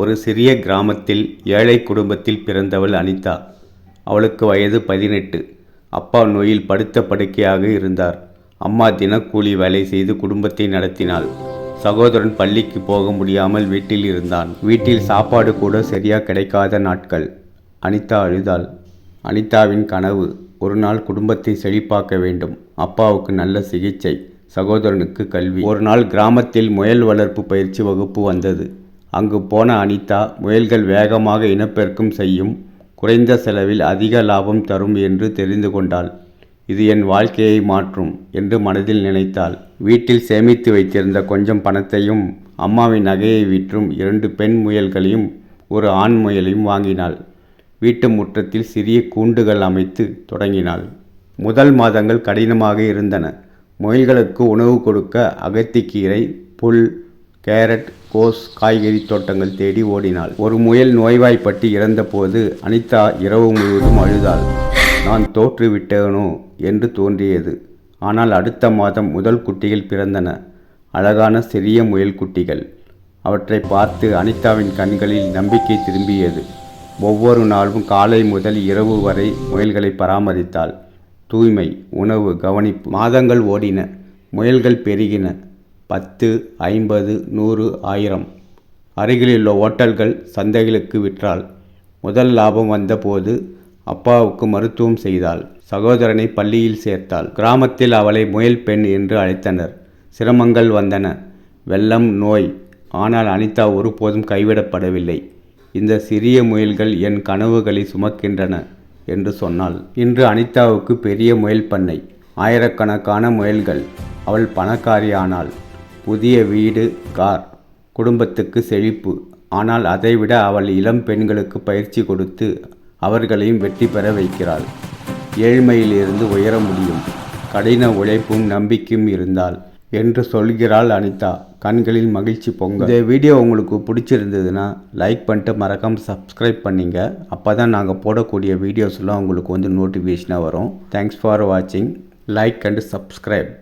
ஒரு சிறிய கிராமத்தில் ஏழை குடும்பத்தில் பிறந்தவள் அனிதா. அவளுக்கு வயது பதினெட்டு. அப்பா நோயில் படுத்த படுக்கையாக இருந்தார். அம்மா தினக்கூலி வேலை செய்து குடும்பத்தை நடத்தினாள். சகோதரன் பள்ளிக்கு போக முடியாமல் வீட்டில் இருந்தான். வீட்டில் சாப்பாடு கூட சரியாக கிடைக்காத நாட்கள். அனிதா அழுதாள். அனிதாவின் கனவு ஒரு நாள் குடும்பத்தை செழிப்பாக்க வேண்டும். அப்பாவுக்கு நல்ல சிகிச்சை சகோதரனுக்கு கல்வி. ஒரு நாள் கிராமத்தில் முயல் வளர்ப்பு பயிற்சி வகுப்பு வந்தது. அங்கு போன அனிதா முயல்கள் வேகமாக இனப்பெருக்கம் செய்யும் குறைந்த செலவில் அதிக லாபம் தரும் என்று தெரிந்து கொண்டாள். இது என் வாழ்க்கையை மாற்றும் என்று மனதில் நினைத்தாள். வீட்டில் சேமித்து வைத்திருந்த கொஞ்சம் பணத்தையும் அம்மாவின் நகையை விற்றும் இரண்டு பெண் முயல்களையும் ஒரு ஆண் முயலையும் வாங்கினாள். வீட்டு முற்றத்தில் சிறிய கூண்டுகள் அமைத்து தொடங்கினாள். முதல் மாதங்கள் கடினமாக இருந்தன. முயல்களுக்கு உணவு கொடுக்க அகத்திக்கீரை புல் கேரட் கோஸ் காய்கறி தோட்டங்கள் தேடி ஓடினாள். ஒரு முயல் நோய்வாய்ப்பட்டு இறந்தபோது அனிதா இரவு முழுவதும் அழுதாள். நான் தோற்றுவிட்டேனோ என்று தோன்றியது. ஆனால் அடுத்த மாதம் முதல் குட்டிகள் பிறந்தன. அழகான சிறிய முயல் குட்டிகள். அவற்றை பார்த்து அனிதாவின் கண்களில் நம்பிக்கை திரும்பியது. ஒவ்வொரு நாளும் காலை முதல் இரவு வரை முயல்களை பராமரித்தாள். தூய்மை உணவு கவனிப்பு மாதங்கள் ஓடின. முயல்கள் பெருகின. பத்து ஐம்பது நூறு ஆயிரம். அருகிலுள்ள ஓட்டல்கள் சந்தைகளுக்கு விற்றாள். முதல் லாபம் வந்தபோது அப்பாவுக்கு மருத்துவம் செய்தாள். சகோதரனை பள்ளியில் சேர்த்தாள். கிராமத்தில் அவளை முயல் பெண் என்று அழைத்தனர். சிரமங்கள் வந்தன. வெள்ளம் நோய். ஆனால் அனிதா ஒருபோதும் கைவிடப்படவில்லை. இந்த சிறிய முயல்கள் என் கனவுகளை சுமக்கின்றன என்று சொன்னாள். இன்று அனிதாவுக்கு பெரிய முயல் பண்ணை. ஆயிரக்கணக்கான முயல்கள். அவள் பணக்காரியானாள். புதிய வீடு கார் குடும்பத்துக்கு செழிப்பு. ஆனால் அதைவிட அவள் இளம் பெண்களுக்கு பயிற்சி கொடுத்து அவர்களையும் வெற்றி பெற வைக்கிறாள். ஏழ்மையிலிருந்து உயர முடியும். கடின உழைப்பும் நம்பிக்கையும் இருந்தால் என்று சொல்கிறாள் அனிதா கண்களில் மகிழ்ச்சி பொங்க. இந்த வீடியோ உங்களுக்கு பிடிச்சிருந்ததுன்னா லைக் பண்ணிட்டு மறக்காம சப்ஸ்கிரைப் பண்ணிங்க. அப்போ தான் நாங்கள் போடக்கூடிய வீடியோஸ்லாம் உங்களுக்கு வந்து நோட்டிஃபிகேஷனாக வரும். தேங்க்ஸ் ஃபார் வாட்சிங் லைக் அண்ட் சப்ஸ்கிரைப்